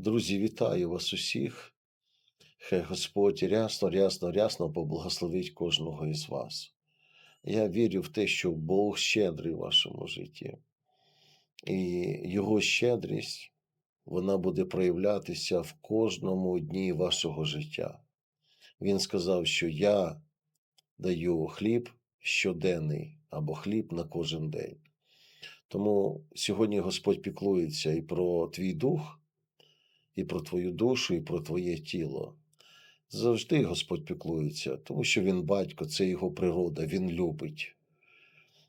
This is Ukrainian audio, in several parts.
Друзі, вітаю вас усіх. Хай Господь рясно, рясно, рясно поблагословить кожного із вас. Я вірю в те, що Бог щедрий в вашому житті. І Його щедрість вона буде проявлятися в кожному дні вашого життя. Він сказав, що я даю хліб щоденний або хліб на кожен день. Тому сьогодні Господь піклується і про твій дух, і про твою душу, і про твоє тіло. Завжди Господь піклується, тому що Він батько, це його природа, Він любить.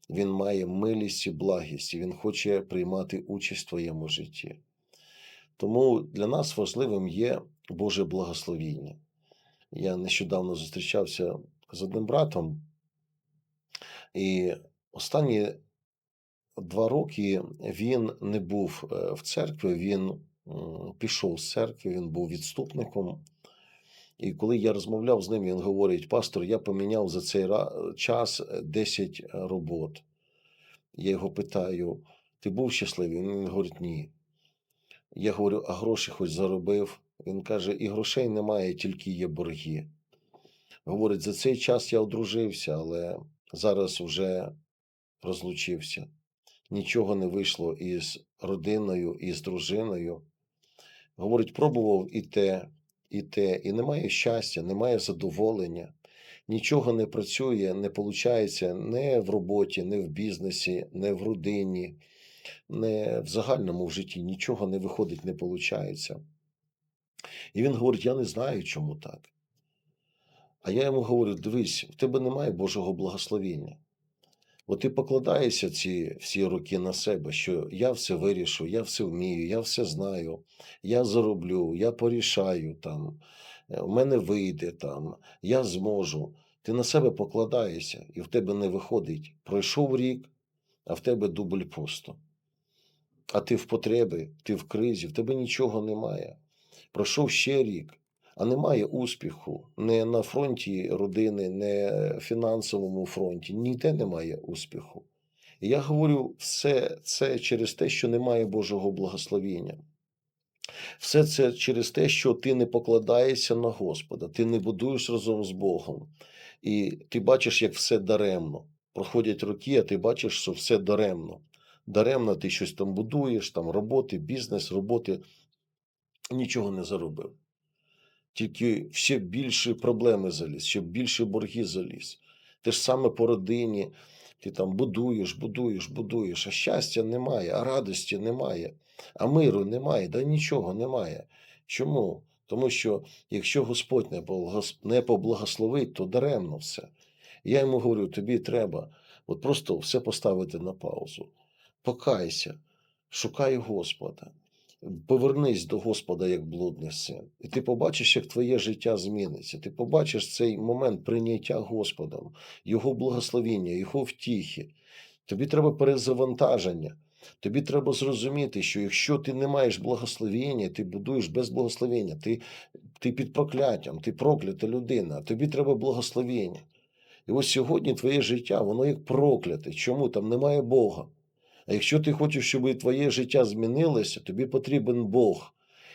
Він має милість і благість, і Він хоче приймати участь в твоєму житті. Тому для нас важливим є Боже благословіння. Я нещодавно зустрічався з одним братом, і останні два роки він не був е, в церкві, він пішов з церкви, він був відступником. І коли я розмовляв з ним, він говорить: пастор, я поміняв за цей час 10 робот. Я його питаю: ти був щасливий? Він говорить, ні. Я говорю, а гроші хоч заробив? Він каже: і грошей немає, тільки є борги. Говорить, за цей час я одружився, але зараз вже розлучився. Нічого не вийшло із родиною, із дружиною. Говорить, пробував і те, і те, і немає щастя, немає задоволення, нічого не працює, не виходить не в роботі, не в бізнесі, не в родині, не в загальному в житті, нічого не виходить, не виходить. І він говорить: я не знаю, чому так. А я йому говорю: дивись, в тебе немає Божого благословіння. От ти покладаєшся ці всі роки на себе, що я все вирішу, я все вмію, я все знаю, я зароблю, я порішаю там, е, в мене вийде там, я зможу. Ти на себе покладаєшся, і в тебе не виходить. Пройшов рік, а в тебе дубль пусто. А ти в потребі, ти в кризі, в тебе нічого немає. Пройшов ще рік, а немає успіху не на фронті родини, не фінансовому фронті. Ніде немає успіху. Я говорю, все це через те, що немає Божого благословіння. Все це через те, що ти не покладаєшся на Господа, ти не будуєш разом з Богом. І ти бачиш, як все даремно. Проходять роки, а ти бачиш, що все даремно. Даремно ти щось там будуєш, там роботи, бізнес, роботи, нічого не заробив. Тільки ще більше проблеми заліз, ще більше борги заліз. Те ж саме по родині, ти там будуєш, будуєш, будуєш, а щастя немає, а радості немає, а миру немає, да нічого немає. Чому? Тому що якщо Господь не поблагословить, то даремно все. Я йому говорю, тобі треба от просто все поставити на паузу. Покайся, шукай Господа. Повернись до Господа як блудний син, і ти побачиш, як твоє життя зміниться. Ти побачиш цей момент прийняття Господом, Його благословіння, Його втіхи. Тобі треба перезавантаження. Тобі треба зрозуміти, що якщо ти не маєш благословіння, ти будуєш без благословіння, ти, ти під прокляттям, ти проклята людина, тобі треба благословіння. І ось сьогодні твоє життя, воно як прокляте. Чому? Там немає Бога. А якщо ти хочеш, щоб твоє життя змінилося, тобі потрібен Бог.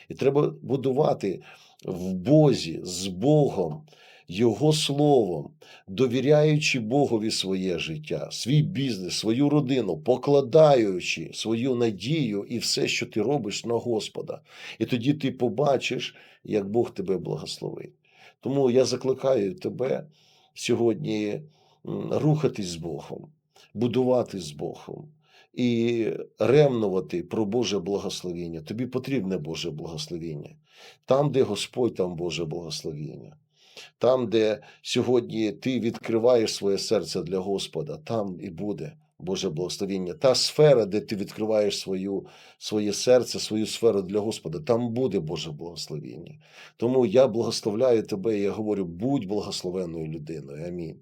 І треба будувати в Бозі з Богом, Його Словом, довіряючи Богові своє життя, свій бізнес, свою родину, покладаючи свою надію і все, що ти робиш на Господа. І тоді ти побачиш, як Бог тебе благословить. Тому я закликаю тебе сьогодні рухатись з Богом, будувати з Богом і ремнувати про Боже благословіння. Тобі потрібне Боже благословіння. Там, де Господь, там Боже благословіння. Там, де сьогодні ти відкриваєш своє серце для Господа, там і буде Боже благословіння. Та сфера, де ти відкриваєш свою, своє серце, свою сферу для Господа, там буде Боже благословіння. Тому я благословляю тебе і я говорю, будь благословенною людиною. Амінь.